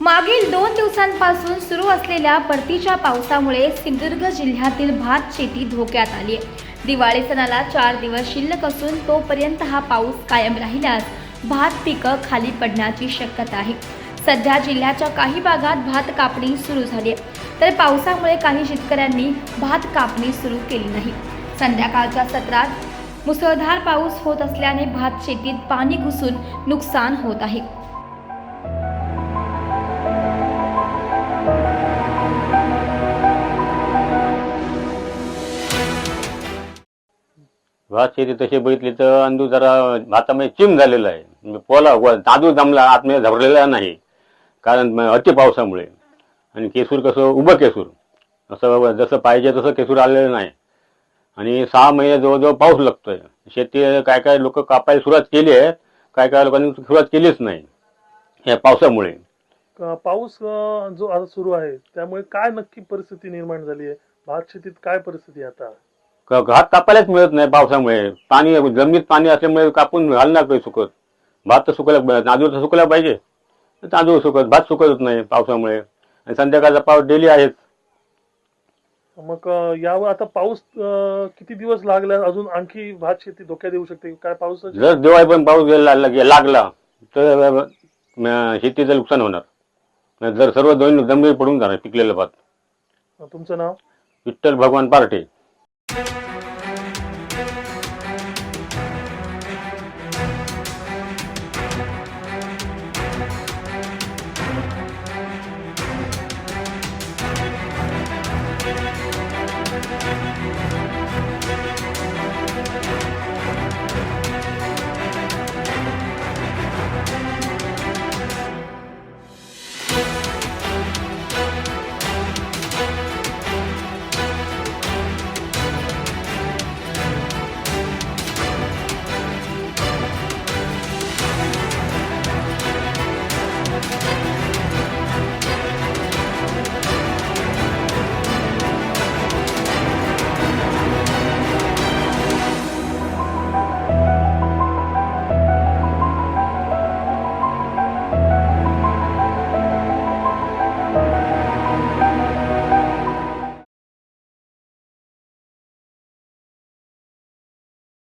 मागील दोन दिवसांपासून सुरू असलेल्या परतीच्या पावसामुळे सिंधुदुर्ग जिल्ह्यातील भात शेती धोक्यात आली आहे. दिवाळी सणाला चार दिवस शिल्लक असून तोपर्यंत हा पाऊस कायम राहिल्यास भात पिकं खाली पडण्याची शक्यता आहे. सध्या जिल्ह्याच्या काही भागात भात कापणी सुरू झाली आहे. तर पावसामुळे काही शेतकऱ्यांनी भात कापणी सुरू केली नाही. संध्याकाळच्या सत्रात मुसळधार पाऊस होत असल्याने भात शेतीत पाणी घुसून नुकसान होत आहे. भात शेती तशी बघितली तर अंदू जरा भातामध्ये चिम झालेला आहे. पोला व- तांदूळ जमला आतमध्ये झरलेला नाही. कारण अति पावसामुळे. आणि केसूर कसं उभं केसूर. असं जसं पाहिजे तसं केसूर आलेलं नाही. आणि सहा महिने जवळजवळ पाऊस लागतोय. शेती काय काय लोक कापायला सुरुवात केली आहे. काय काय लोकांनी सुरुवात केलीच नाही. या पावसामुळे. पाऊस जो आता सुरू आहे त्यामुळे काय नक्की परिस्थिती निर्माण झाली आहे? भात शेतीत काय परिस्थिती आता? भात कापायलाच मिळत नाही पावसामुळे. पाणी जमिनीत पाणी असल्यामुळे कापून घालणार काही सुकत. भात तर सुकायला तांदूळ तर सुकला पाहिजे. तांदूळ सुकत भात सुकतच नाही पावसामुळे. आणि संध्याकाळचा पाऊस डेली आहेच. मग यावर आता पाऊस किती दिवस लागला? अजून आणखी भात शेती धोक्यात येऊ शकते. काय पाऊस जर दिवाळी पण पाऊस गेला लाग- लागला तर शेतीचं नुकसान होणार. जर सर्व दोन जमिनीत पडून जाणार पिकलेलं भात. तुमचं नाव? विठ्ठल भगवान पार्टे